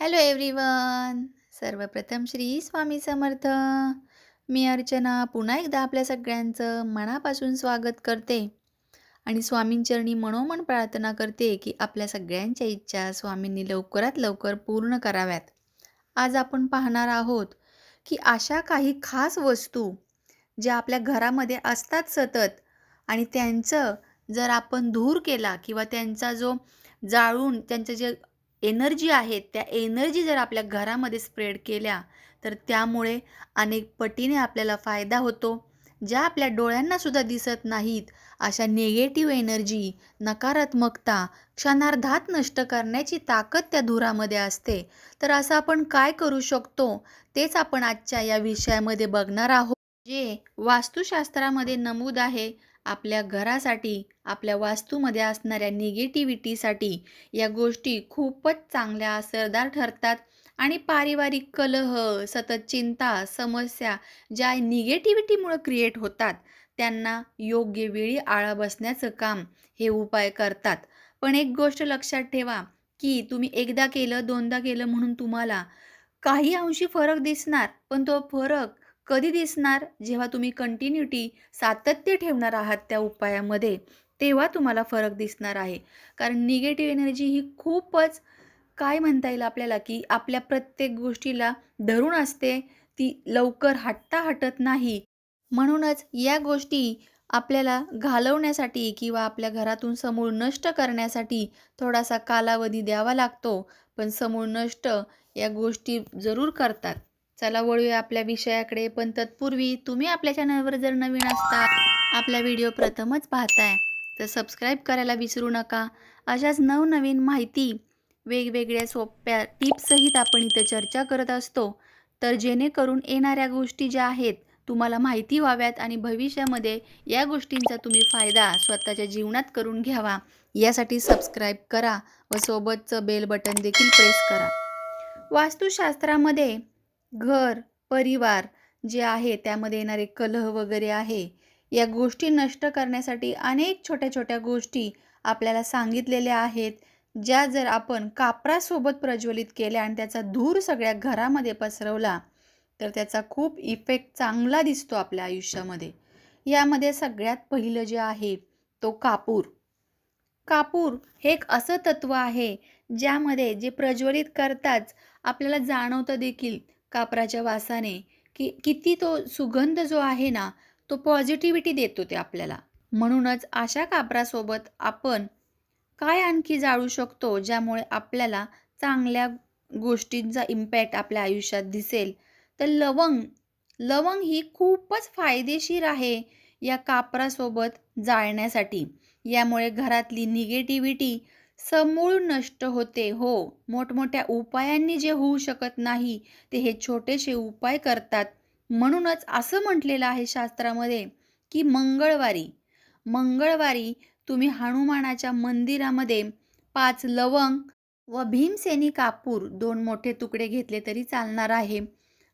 Hello everyone सर्वप्रथम श्री स्वामी समर्थ. मी अर्चना पुन्हा एकदा आपल्या सगळ्यांचं मनापासून स्वागत करते. आणि स्वामींचरणी मनोमन प्रार्थना करते की आपल्या सगळ्यांच्या इच्छा स्वामींनी लवकरात लवकर पूर्ण कराव्यात. आज आपण पाहणार आहोत की अशा काही खास वस्तू ज्या आपल्या घरामध्ये असतात सतत आणि त्यांचं जर आपण धूर केला किंवा त्यांचा जो जाळून त्यांचं जे एनर्जी आहेत त्या एनर्जी जर आपल्या घरामध्ये स्प्रेड केल्या तर त्यामुळे अनेक पटीने आपल्याला फायदा होतो. ज्या आपल्या डोळ्यांनासुद्धा दिसत नाहीत अशा निगेटिव्ह एनर्जी नकारात्मकता क्षणार्धात नष्ट करण्याची ताकद त्या धुरामध्ये असते. तर असं आपण काय करू शकतो? तेच आपण आजच्या या विषयामध्ये बघणार आहोत जे वास्तुशास्त्रामध्ये नमूद आहे. आपल्या घरासाठी आपल्या वास्तूमध्ये असणाऱ्या निगेटिव्हिटीसाठी या गोष्टी खूपच चांगल्या असरदार ठरतात. आणि पारिवारिक कलह सतत चिंता समस्या ज्या निगेटिव्हिटीमुळं क्रिएट होतात त्यांना योग्य वेळी आळा बसण्याचं काम हे उपाय करतात. पण एक गोष्ट लक्षात ठेवा की तुम्ही एकदा केलं दोनदा केलं म्हणून तुम्हाला काही अंशी फरक दिसणार पण तो फरक कधी दिसणार? जेव्हा तुम्ही कंटिन्युटी सातत्य ठेवणार आहात त्या उपायामध्ये तेव्हा तुम्हाला फरक दिसणार आहे. कारण निगेटिव्ह एनर्जी ही खूपच काय म्हणता येईल आपल्याला की आपल्या प्रत्येक गोष्टीला धरून असते ती लवकर हटता हटत नाही. म्हणूनच या गोष्टी आपल्याला घालवण्यासाठी किंवा आपल्या घरातून समूळ नष्ट करण्यासाठी थोडासा कालावधी द्यावा लागतो. पण समूळ नष्ट या गोष्टी जरूर करतात. चला वळूया आपल्या विषयाकडे. पण तत्पूर्वी तुम्ही आपल्या चॅनलवर जर नवीन असता आपला व्हिडिओ प्रथमच पाहताय तर सबस्क्राईब करायला विसरू नका. अशाच नवनवीन माहिती वेगवेगळ्या सोप्या टिप्ससहित आपण इथं चर्चा करत असतो. तर जेणेकरून येणाऱ्या गोष्टी ज्या आहेत तुम्हाला माहिती व्हाव्यात आणि भविष्यामध्ये या गोष्टींचा तुम्ही फायदा स्वतःच्या जीवनात करून घ्यावा. यासाठी सबस्क्राईब करा व सोबतचं बेल बटन देखील प्रेस करा. वास्तुशास्त्रामध्ये घर परिवार जे आहे त्यामध्ये येणारे कलह वगैरे आहे या गोष्टी नष्ट करण्यासाठी अनेक छोट्या छोट्या गोष्टी आपल्याला सांगितलेल्या आहेत ज्या जर आपण कापरासोबत प्रज्वलित केल्या आणि त्याचा धूर सगळ्या घरामध्ये पसरवला तर त्याचा खूप इफेक्ट चांगला दिसतो आपल्या आयुष्यामध्ये. यामध्ये सगळ्यात पहिलं जे आहे तो कापूर. कापूर हे एक असं तत्व आहे ज्यामध्ये जे प्रज्वलित करताच आपल्याला जाणवतं देखील कापराच्या वासाने की किती तो सुगंध जो आहे ना तो पॉझिटिव्हिटी देतो ते आपल्याला. म्हणूनच अशा कापरासोबत आपण काय आणखी जाळू शकतो ज्यामुळे आपल्याला चांगल्या गोष्टींचा इम्पॅक्ट आपल्या आयुष्यात दिसेल? तर लवंग लवंग ही खूपच फायदेशीर आहे या कापरासोबत जाळण्यासाठी. यामुळे घरातली निगेटिव्हिटी समूळ नष्ट होते हो. मोठमोठ्या उपायांनी जे होऊ शकत नाही ते हे छोटेसे उपाय करतात. म्हणूनच असं म्हटलेलं आहे शास्त्रामध्ये की मंगळवारी. मंगळवारी तुम्ही हनुमानाच्या मंदिरामध्ये पाच लवंग व भीमसेनी कापूर दोन मोठे तुकडे घेतले तरी चालणार आहे.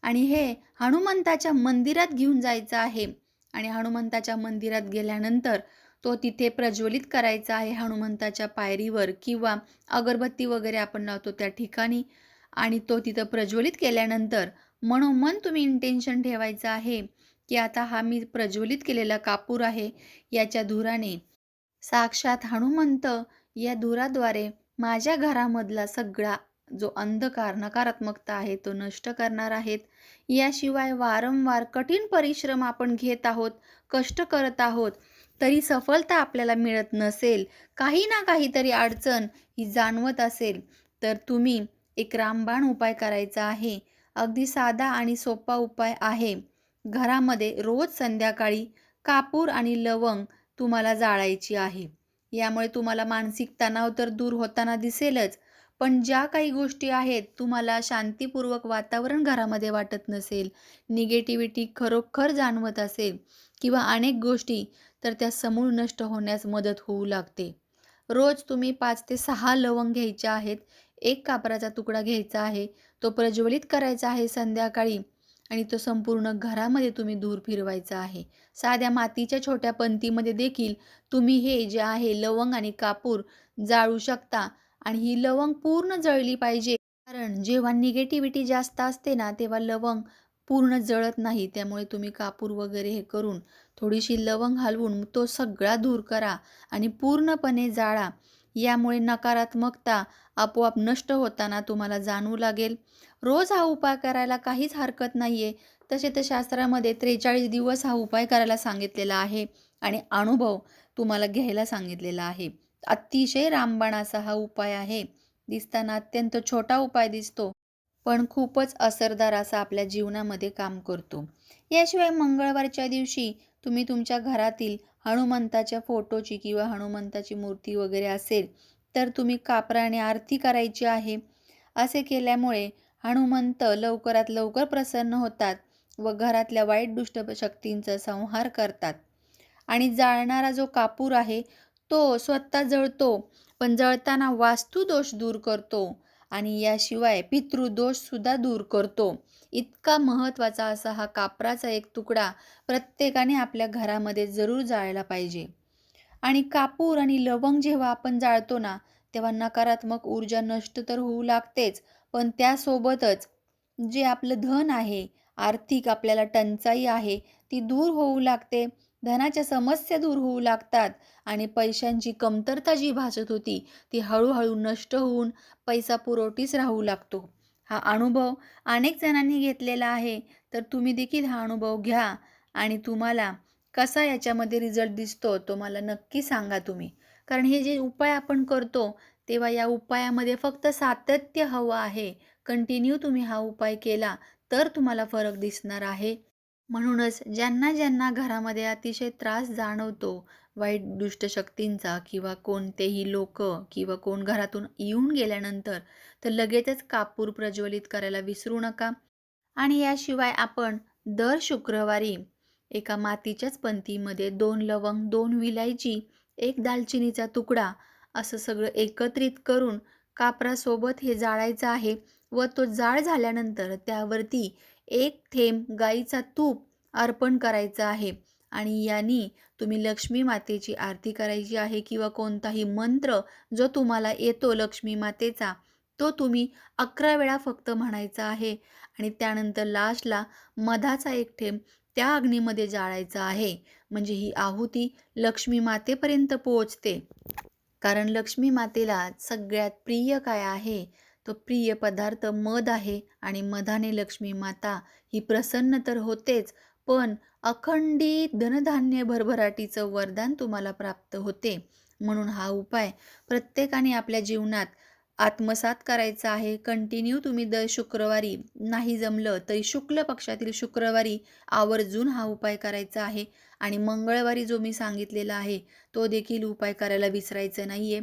आणि हे हनुमंताच्या मंदिरात घेऊन जायचं आहे. आणि हनुमंताच्या मंदिरात गेल्यानंतर तो तिथे प्रज्वलित करायचा आहे हनुमंताच्या पायरीवर किंवा अगरबत्ती वगैरे आपण लावतो त्या ठिकाणी. आणि तो तिथं प्रज्वलित केल्यानंतर मनोमन तुम्ही इंटेन्शन ठेवायचं आहे की आता हा मी प्रज्वलित केलेला कापूर आहे याच्या धुराने. साक्षात हनुमंत या धुराद्वारे माझ्या घरामधला सगळा जो अंधकार नकारात्मकता आहे तो नष्ट करणार आहेत. याशिवाय वारंवार कठीण परिश्रम आपण घेत आहोत कष्ट करत आहोत. तरी सफलता आपल्याला मिळत नसेल काही ना काहीतरी अडचण ही जाणवत असेल तर तुम्ही एक रामबाण उपाय करायचा आहे. अगदी साधा आणि सोपा उपाय आहे. घरामध्ये रोज संध्याकाळी कापूर आणि लवंग तुम्हाला जाळायची आहे. यामुळे तुम्हाला मानसिक तणाव तर दूर होताना दिसेलच पण ज्या काही गोष्टी आहेत तुम्हाला शांतीपूर्वक वातावरण घरामध्ये वाटत नसेल निगेटिव्हिटी खरोखर जाणवत असेल किंवा अनेक गोष्टी तर त्या समूळ नष्ट होण्यास मदत होऊ लागते. रोज तुम्ही पाच ते सहा लवंग घ्यायच्या आहेत. एक कापराचा तुकडा घ्यायचा आहे. तो प्रज्वलित करायचा आहे संध्याकाळी आणि तो संपूर्ण घरामध्ये तुम्ही दूर फिरवायचा आहे. साध्या मातीच्या छोट्या पंतीमध्ये देखील तुम्ही हे जे आहे लवंग आणि कापूर जाळू शकता आणि ही लवंग पूर्ण जळली पाहिजे. कारण जेव्हा निगेटिव्हिटी जास्त असते ना तेव्हा लवंग पूर्ण जळत नाही. त्यामुळे तुम्ही कापूर वगैरे हे करून थोडीशी लवंग हलवून तो सगळा दूर करा आणि पूर्णपणे जाळा. यामुळे नकारात्मकता आपोआप नष्ट होताना तुम्हाला जाणवू लागेल. रोज हा उपाय करायला काहीच हरकत नाही आहे तसे तर शास्त्रामध्ये त्रेचाळीस दिवस हा उपाय करायला सांगितलेला आहे आणि अनुभव तुम्हाला घ्यायला सांगितलेला आहे. अतिशय रामबाणाचा हा उपाय आहे. दिसताना अत्यंत छोटा उपाय दिसतो. पण खूपच असरदार असा आपल्या जीवनामध्ये काम करतो. याशिवाय मंगळवारच्या दिवशी तुम्ही तुमच्या घरातील हनुमंताच्या फोटोची किंवा हनुमंताची मूर्ती वगैरे असेल तर तुम्ही कापराने आरती करायची आहे. असे केल्यामुळे हनुमंत लवकरात लवकर प्रसन्न होतात व घरातल्या वाईट दुष्ट शक्तींचा संहार करतात. आणि जाळणारा जो कापूर आहे तो स्वतः जळतो पण जळताना वास्तुदोष दूर करतो. आणि याशिवाय पितृदोषसुद्धा दूर करतो. इतका महत्त्वाचा असा हा कापराचा एक तुकडा प्रत्येकाने आपल्या घरामध्ये जरूर जाळला पाहिजे. आणि कापूर आणि लवंग जेव्हा आपण जाळतो ना तेव्हा नकारात्मक ऊर्जा नष्ट तर होऊ लागतेच पण त्यासोबतच जे आपलं धन आहे आर्थिक आपल्याला टंचाई आहे ती दूर होऊ लागते. धनाच्या समस्या दूर होऊ लागतात आणि पैशांची कमतरता जी भासत होती ती हळूहळू नष्ट होऊन पैसा पुरवठीच राहू लागतो. हा अनुभव अनेक जणांनी घेतलेला आहे तर तुम्ही देखील हा अनुभव घ्या आणि तुम्हाला कसा याच्यामध्ये रिझल्ट दिसतो तो मला नक्की सांगा तुम्ही. कारण हे जे उपाय आपण करतो तेव्हा या उपायामध्ये फक्त सातत्य हवं आहे. कंटिन्यू तुम्ही हा उपाय केला तर तुम्हाला फरक दिसणार आहे. म्हणूनच ज्यांना ज्यांना घरामध्ये अतिशय त्रास जाणवतो वाईट दुष्टशक्तींचा किंवा कोणतेही लोक किंवा कोण घरातून येऊन गेल्यानंतर तर लगेचच कापूर प्रज्वलित करायला विसरू नका. आणि याशिवाय आपण दर शुक्रवारी एका मातीच्याच पंथीमध्ये दोन लवंग दोन विलायची एक दालचिनीचा तुकडा असं सगळं एकत्रित करून कापरासोबत हे जाळायचं आहे व तो जाळ झाल्यानंतर त्यावरती एक थेंब गाईचा तूप अर्पण करायचा आहे. आणि यांनी तुम्ही लक्ष्मी मातेची आरती करायची आहे किंवा कोणताही मंत्र जो तुम्हाला येतो लक्ष्मी मातेचा तो तुम्ही अकरा वेळा फक्त म्हणायचा आहे. आणि त्यानंतर लास्टला मधाचा एक थेंब त्या अग्नीमध्ये जाळायचा आहे. म्हणजे ही आहुती लक्ष्मी मातेपर्यंत पोहोचते. कारण लक्ष्मी मातेला सगळ्यात प्रिय काय आहे? तो प्रिय पदार्थ मध आहे आणि मधाने लक्ष्मी माता ही प्रसन्न तर होतेच पण अखंडित धनधान्य भरभराटीचं वरदान तुम्हाला प्राप्त होते. म्हणून हा उपाय प्रत्येकाने आपल्या जीवनात आत्मसात करायचा आहे. कंटिन्यू तुम्ही दर शुक्रवारी नाही जमलं तरी शुक्ल पक्षातील शुक्रवारी आवर्जून हा उपाय करायचा आहे. आणि मंगळवारी जो मी सांगितलेला आहे तो देखील उपाय करायला विसरायचं नाही आहे